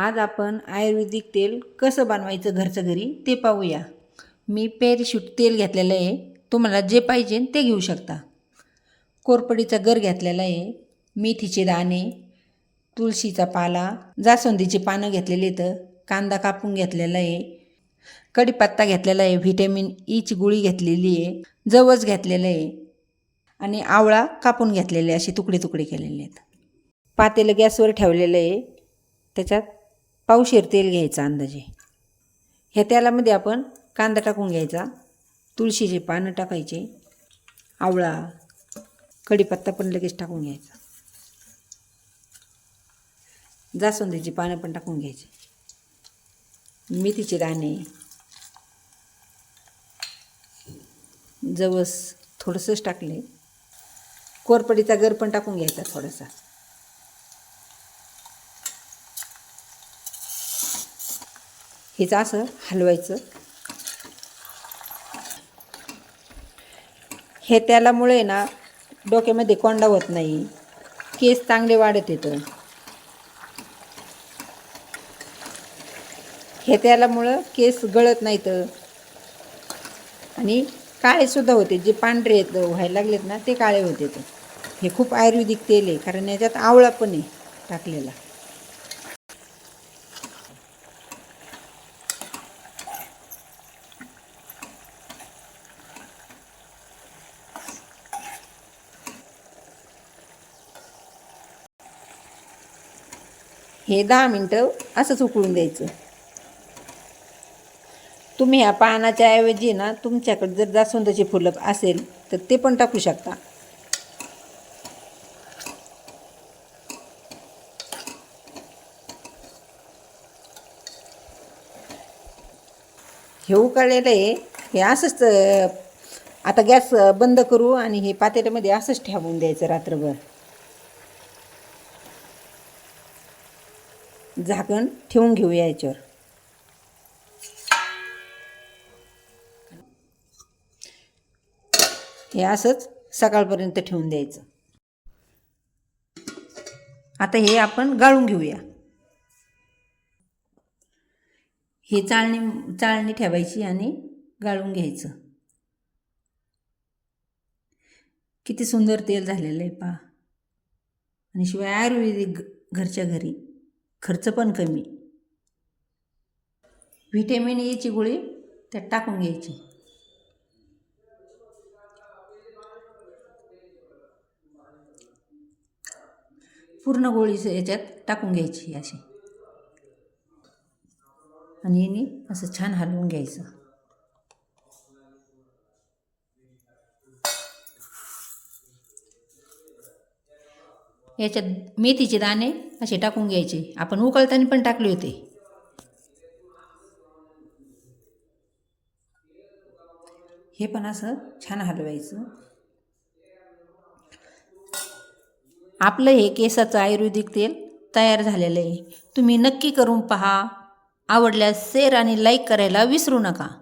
आज आपण आयुर्वेदिक तेल कसं बनवायचं घरचं घरी ते पाहूया. मी पॅरिशूट तेल घेतलेलं आहे. तुम्हाला जे पाहिजे ते घेऊ शकता. कोरपडीचा गर घेतलेला आहे. मेथीचे दाणे तुळशीचा पाला जास्वंदीची पानं घेतलेली आहेत. कांदा कापून घेतलेला आहे. कढीपत्ता घेतलेला आहे. व्हिटॅमिन e ईची गोळी घेतलेली आहे. जवस घेतलेलं आहे. आणि आवळा कापून घेतलेले असे तुकडे तुकडे केलेले आहेत. पातेलं गॅसवर ठेवलेलं आहे. त्याच्यात पावशेर तेल घ्यायचं अंदाजे. ह्या तेलामध्ये आपण कांदा टाकून घ्यायचा तुळशीचे पानं टाकायचे आवळा कढीपत्ता पण लगेच टाकून घ्यायचा. जास्वंदीची पानं पण टाकून घ्यायची. मेथीचे दाणे जवस थोडंसंच टाकले. कोरपडीचा गर पण टाकून घ्यायचा थोडासा. हेच असं हलवायचं. हे त्यालामुळे ना डोक्यामध्ये कोंडा होत नाही. केस चांगले वाढत येतं. हे त्यालामुळं केस गळत नाहीत. आणि काळेसुद्धा होते. जे पांढरे येत व्हायला लागलेत ना ते काळे होते. तर हे खूप आयुर्वेदिक तेल आहे कारण याच्यात आवळा पण आहे टाकलेला. हे दहा मिनटं असंच उकळून द्यायचं. तुम्ही ह्या पानाच्या ऐवजी ना तुमच्याकडे जर जास्वंदाची फुलं असेल तर ते पण टाकू शकता. हे उकळलेलं आहे. हे असंच आता गॅस बंद करू आणि हे पातेल्यामध्ये असंच ठेवून द्यायचं रात्रभर. झाकण ठेवून घेऊया याच्यावर. हे असंच सकाळपर्यंत ठेवून द्यायचं. आता हे आपण गाळून घेऊया. हे चाळणी चाळणी ठेवायची आणि गाळून घ्यायचं. किती सुंदर तेल झालेलं आहे पहा. आणि शिवाय आयुर्वेदिक घरच्या घरी. खर्च पण कमी. व्हिटॅमिन ईची गोळी त्यात टाकून घ्यायची. पूर्ण गोळी याच्यात टाकून घ्यायची अशी. आणि याने असं छान हलवून घ्यायचं. याच्यात मेथीचे दाणे असे टाकून घ्यायचे. आपण उकळताना पण टाकले होते. हे पण असं छान हलवायचं. आपलं हे केसाचं आयुर्वेदिक तेल तयार झालेलं आहे. तुम्ही नक्की करून पहा. आवडल्यास शेअर आणि लाईक करायला विसरू नका.